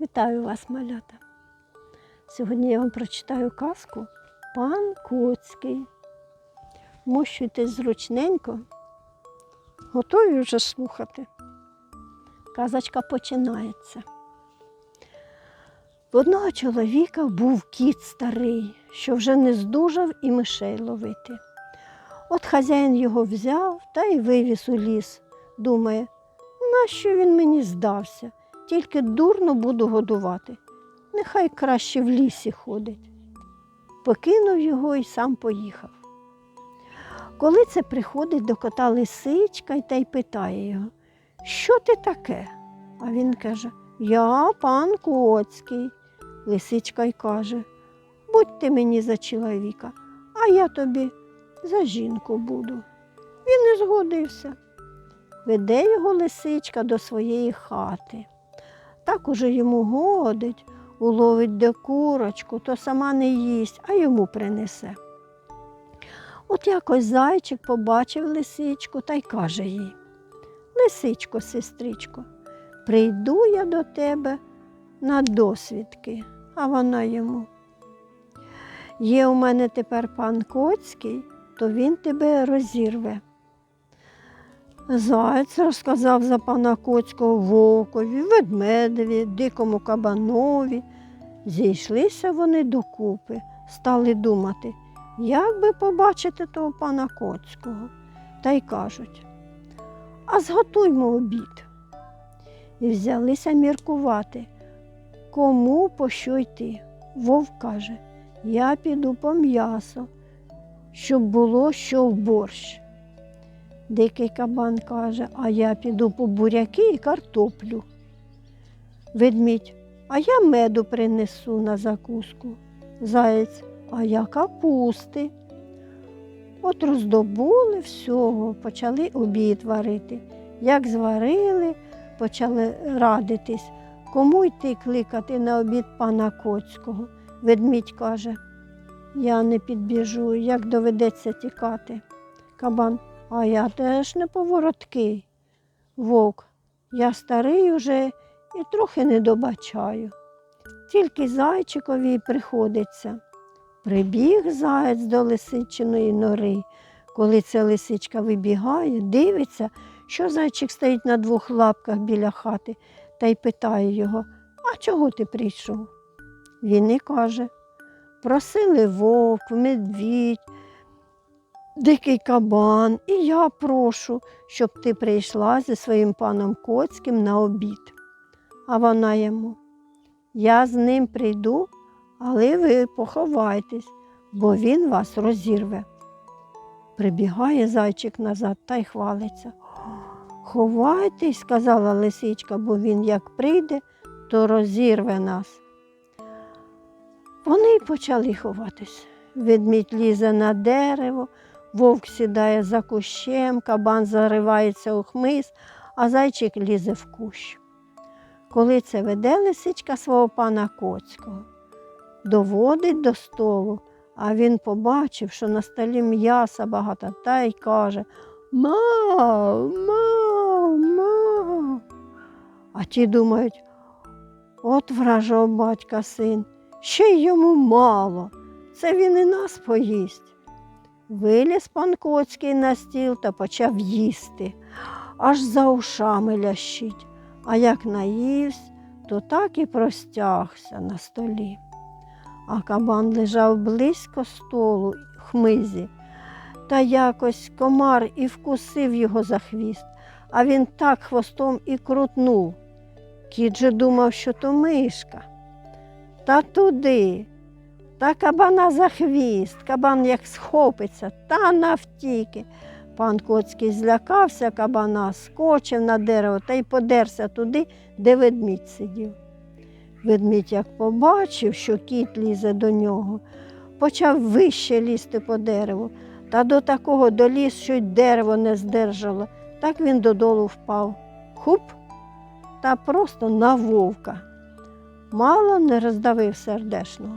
Вітаю вас, малята. Сьогодні я вам прочитаю казку Пан Коцький. Мощуйтесь зручненько. Готові вже слухати. Казочка починається. В одного чоловіка був кіт старий, що вже не здужав і мишей ловити. От хазяїн його взяв та й вивіз у ліс. Думає, нащо він мені здався? Тільки дурно буду годувати. Нехай краще в лісі ходить. Покинув його і сам поїхав. Коли це приходить до кота лисичка та й питає його, що ти таке? А він каже, я пан Коцький. Лисичка й каже, будь ти мені за чоловіка, а я тобі за жінку буду. Він і згодився. Веде його лисичка до своєї хати. Так уже йому годить, уловить де курочку, то сама не їсть, а йому принесе. От якось зайчик побачив лисичку та й каже їй Лисичко, сестричко, прийду я до тебе на досвідки, а вона йому. Є у мене тепер пан Коцький, то він тебе розірве. Заєць розказав за пана Коцького вовкові, ведмедеві, дикому кабанові. Зійшлися вони докупи, стали думати, як би побачити того пана Коцького. Та й кажуть, а зготуймо обід. І взялися міркувати, кому по що йти. Вовк каже, я піду по м'ясо, щоб було що в борщ. Дикий кабан каже, а я піду по буряки і картоплю. Ведмідь, а я меду принесу на закуску. Заєць, а я капусти. От роздобули всього, почали обід варити. Як зварили, почали радитись, кому йти кликати на обід пана Коцького. Ведмідь каже, я не підбіжу, як доведеться тікати. Кабан, а я теж не повороткий. Вовк, я старий уже і трохи не добачаю. Тільки зайчикові приходиться. Прибіг заєць до лисичиної нори. Коли ця лисичка вибігає, дивиться, що зайчик стоїть на двох лапках біля хати та й питає його, а чого ти прийшов? Він і каже, просили вовк, медвідь, дикий кабан, і я прошу, щоб ти прийшла зі своїм паном Коцьким на обід. А вона йому, я з ним прийду, але ви поховайтесь, бо він вас розірве. Прибігає зайчик назад та й хвалиться. Ховайтесь, сказала лисичка, бо він як прийде, то розірве нас. Вони й почали ховатись. Ведмідь лізе на дерево, вовк сідає за кущем, кабан заривається у хмиз, а зайчик лізе в кущ. Коли це веде лисичка свого пана Коцького, доводить до столу, а він побачив, що на столі м'яса багато, та й каже Мав, мав, мав. А ті думають, от вражого батька син, ще й йому мало, це він і нас поїсть. Виліз пан Коцький на стіл та почав їсти, аж за ушами лящить, а як наївсь, то так і простягся на столі. А кабан лежав близько столу хмизі, та якось комар і вкусив його за хвіст, а він так хвостом і крутнув. Кіт же думав, що то мишка. Та туди, та кабана за хвіст, кабан як схопиться, та навтіки. Пан Коцький злякався кабана, скочив на дерево та й подерся туди, де ведмідь сидів. Ведмідь як побачив, що кіт лізе до нього, почав вище лізти по дереву, та до такого доліз, що й дерево не здержало, так він додолу впав. Хуп та просто на вовка. Мало не роздавив сердешного.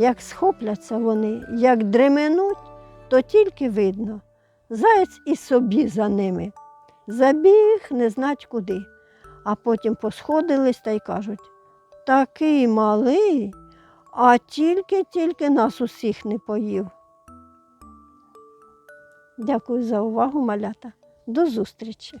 Як схопляться вони, як дременуть, то тільки видно. Заєць і собі за ними. Забіг не знать куди, а потім посходились та й кажуть такий малий, а тільки-тільки нас усіх не поїв. Дякую за увагу, малята. До зустрічі!